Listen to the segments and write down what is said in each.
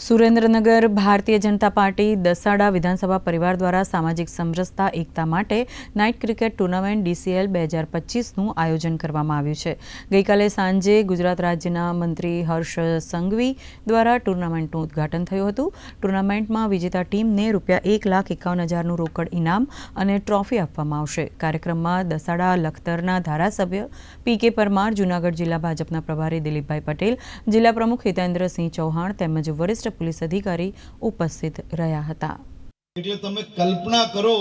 Surendranagar Bharatiya Janata party Dasada વિધાનસભા પરિવાર દ્વારા સામાજિક સમરસતા, એકતા માટે નાઇટ ક્રિકેટ ટુર્નામેન્ટ ડીસીએલ બે હજાર પચીસનું આયોજન કરવામાં આવ્યું છે. ગઈકાલે સાંજે ગુજરાત રાજ્યના મંત્રી હર્ષ સંઘવી દ્વારા ટુર્નામેન્ટનું ઉદ્ઘાટન થયું હતું. ટુર્નામેન્ટમાં વિજેતા ટીમને રૂપિયા એક લાખ એકાવન હજારનું રોકડ ઇનામ અને ટ્રોફી આપવામાં આવશે. કાર્યક્રમમાં દસાડા લખતરના ધારાસભ્ય પી કે પરમાર, જૂનાગઢ જિલ્લા ભાજપના પ્રભારી દિલીપભાઈ પટેલ, જિલ્લા પ્રમુખ હિતેન્દ્રસિંહ ચૌહાણ તેમજ વરિષ્ઠ પોલીસ અધિકારી ઉપસ્થિત રહ્યા હતા. એટલે તમે કલ્પના કરો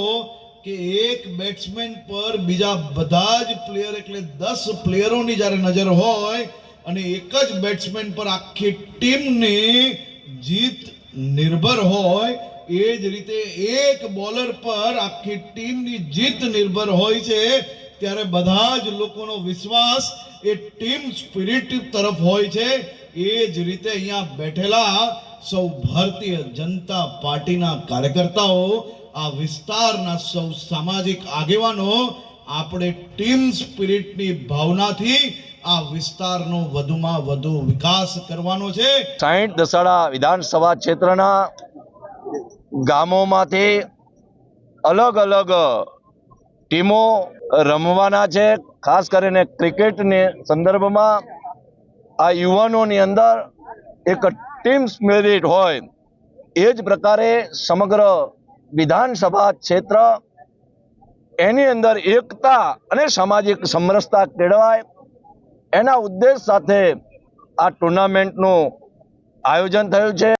કે એક બેટ્સમેન પર બીજા બધા જ પ્લેયર એટલે દસ પ્લેયરોની જ્યારે નજર હોય અને એક જ બેટ્સમેન પર આખી ટીમની જીત નિર્ભર હોય, એ જ રીતે એક બોલર પર આખી ટીમની જીત નિર્ભર હોય છે, ત્યારે બધા જ લોકોનો વિશ્વાસ એ ટીમ સ્પિરિટ તરફ હોય છે. એ જ રીતે અહીંયા બેઠેલા સૌ ભારતીય જનતા પાર્ટીના કાર્યકર્તાઓ, આ વિસ્તારના સૌ સામાજિક આગેવાનો, આપણે ટીમ સ્પિરિટની ભાવનાથી આ વિસ્તારનો વધુમાં વધુ વિકાસ કરવાનો છે. સાહીઠ દસાડા વિધાનસભા ક્ષેત્રના ગામોમાંથી અલગ અલગ ટીમો રમવાના છે. ખાસ કરીને ક્રિકેટને સંદર્ભમાં આ યુવાનોની અંદર એક ટીમ સ્પિરિટ હોય, એ જ પ્રકારે સમગ્ર વિધાનસભા ક્ષેત્ર એની અંદર એકતા અને સામાજિક સમરસતા કેળવાય. એના ઉદ્દેશ સાથે આ ટુર્નામેન્ટનું આયોજન થયું છે.